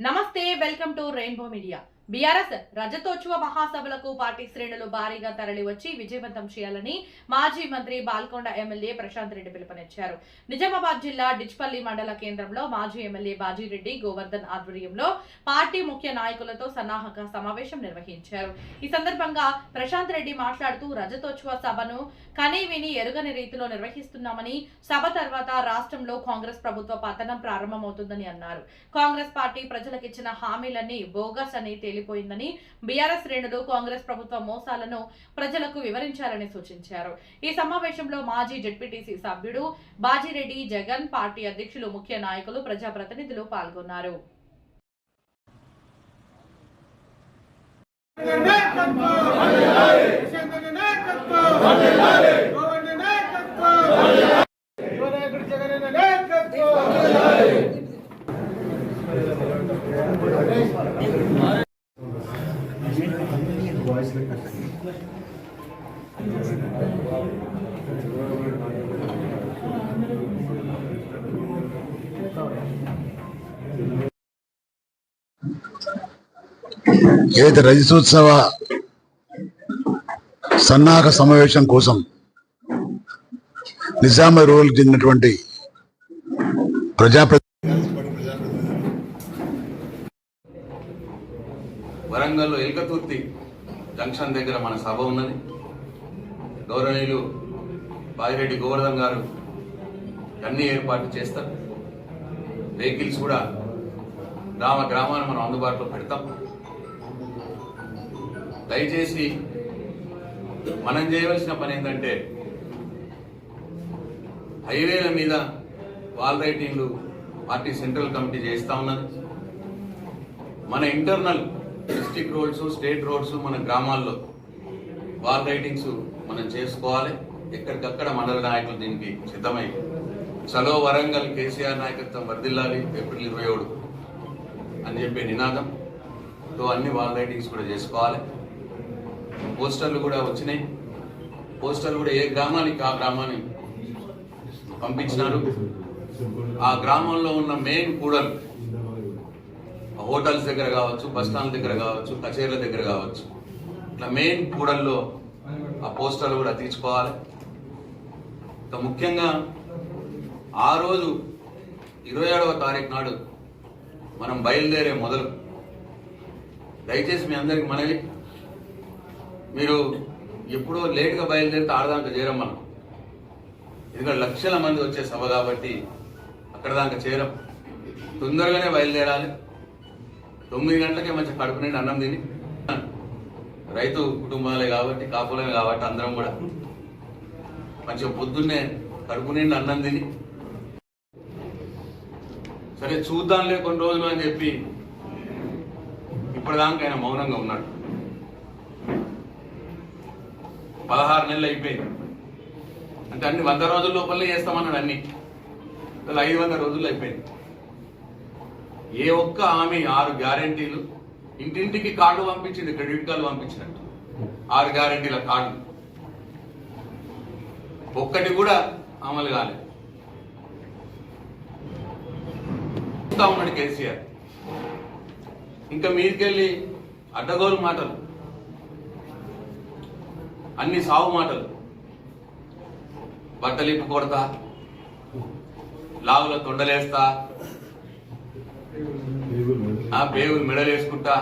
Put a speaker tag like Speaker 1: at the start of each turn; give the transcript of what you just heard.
Speaker 1: నమస్తే welcome to rainbow media. BRS రజతోత్సవ మహాసభలకు party శ్రేణులు భారీగా తరలివచ్చి విజయవంతం చేయాలని మాజీ మంత్రి బాల్కొండ ఎమ్మెల్యే ప్రశాంత్ రెడ్డి పిలుపునిచ్చారు. నిజామాబాద్ జిల్లా డిచ్పల్లి మండల కేంద్రంలో మాజీ ఎమ్మెల్యే బాజీరెడ్డి గోవర్ధన్ ఆధ్వర్యంలో పార్టీ ముఖ్య నాయకులతో సన్నాహక సమావేశం నిర్వహించారు. ఈ సందర్భంగా ప్రశాంత్ రెడ్డి మాట్లాడుతూ రజతోత్సవ సభను కనీ విని ఎరుగని రీతిలో నిర్వహిస్తున్నామని సభ తర్వాత రాష్ట్రంలో కాంగ్రెస్ ప్రభుత్వ పతనం ప్రారంభమవుతుందని అన్నారు. కాంగ్రెస్ పార్టీ ప్రజలకిచ్చిన హామీలన్నీ బోగస్ అని తేలిపోయిందని బీఆర్ఎస్ శ్రేణులు కాంగ్రెస్ ప్రభుత్వ మోసాలను ప్రజలకు వివరించాలని సూచించారు. ఈ సమావేశంలో మాజీ జడ్పీటీసీ సభ్యుడు బాజిరెడ్డి జగన్ పార్టీ అధ్యక్షులు ముఖ్య నాయకులు ప్రజాప్రతినిధులు పాల్గొన్నారు.
Speaker 2: వాయిస్ ఏదైతే రజతోత్సవ సన్నాహక సమావేశం కోసం నిజామ రూరల్ చెందినటువంటి ప్రజాప్రతి
Speaker 3: వరంగల్లో ఎల్కతుర్తి జంక్షన్ దగ్గర మన సభ ఉన్నది. గౌరవనీయులు బాయిరెడ్డి గోవర్ధన్ గారు అన్ని ఏర్పాట్లు చేస్తారు. వెహికల్స్ కూడా గ్రామ గ్రామాన్ని మనం అందుబాటులో పెడతాం. దయచేసి మనం చేయవలసిన పని ఏంటంటే హైవేల మీద వాల్ రైటింగ్లు పార్టీ సెంట్రల్ కమిటీ చేస్తా ఉన్నది. మన internal district roads state roads మన గ్రామాల్లో వాల్ రైటింగ్స్ మనం చేసుకోవాలి. ఎక్కడికక్కడ మండల నాయకులు దీనికి సిద్ధమై చలో వరంగల్ కేసీఆర్ నాయకత్వం వర్దిల్లాలి ఏప్రిల్ ఇరవై ఏడు అని చెప్పే నినాదంతో అన్ని వాల్ రైటింగ్స్ కూడా చేసుకోవాలి. పోస్టర్లు కూడా వచ్చినాయి. పోస్టర్లు కూడా ఏ గ్రామానికి ఆ గ్రామాన్ని పంపించినారు. ఆ గ్రామంలో ఉన్న మెయిన్ కూడలు హోటల్స్ దగ్గర కావచ్చు బస్ స్టాండ్ దగ్గర కావచ్చు కచేరీల దగ్గర కావచ్చు. ఇట్లా మెయిన్ కూడల్లో ఆ పోస్టర్లు కూడా తీసుకోవాలి ఇంకా ముఖ్యంగా ఆ రోజు ఇరవై ఏడవ తారీఖు నాడు మనం బయలుదేరే మొదలు. దయచేసి మీ అందరికి మనవి. మీరు ఎప్పుడో లేట్గా బయలుదేరితే ఆడదాకా చేరం మనం. ఎందుకంటే లక్షల మంది వచ్చే సభ కాబట్టి అక్కడ దాకా చేరం. తొందరగానే బయలుదేరాలి. తొమ్మిది గంటలకే మంచి కడుపు నిండి అన్నం తిని. రైతు కుటుంబాలే కాబట్టి కాపులమే కాబట్టి అందరం కూడా మంచిగా పొద్దున్నే కడుపు నిండి అన్నం తిని. సరే చూద్దాంలే కొన్ని రోజులు అని చెప్పి ఇప్పటిదాకా ఆయన మౌనంగా ఉన్నాడు. పదహారు నెలలు అయిపోయింది. అంటే అన్ని వంద రోజుల లోపలే చేస్తామన్నాడు అన్ని. ఐదు వందల రోజులు అయిపోయింది. ఏ ఒక్క ఆమె ఆరు గ్యారంటీలు ఇంటింటికి కార్డు పంపించింది క్రెడిట్ కార్డు పంపించినట్టు. ఆరు గ్యారంటీల కార్డు. ఒక్కటి కూడా అమలు కాలేదు ఉన్నాడు కేసీఆర్. ఇంకా మీదికెళ్ళి అడ్డగోలు మాటలు. అన్ని సాగు మాటలు. బట్టలు ఇప్పు కొడతా లావుల తొండలేస్తా ఆ పేగులు మెడలేసుకుంటా.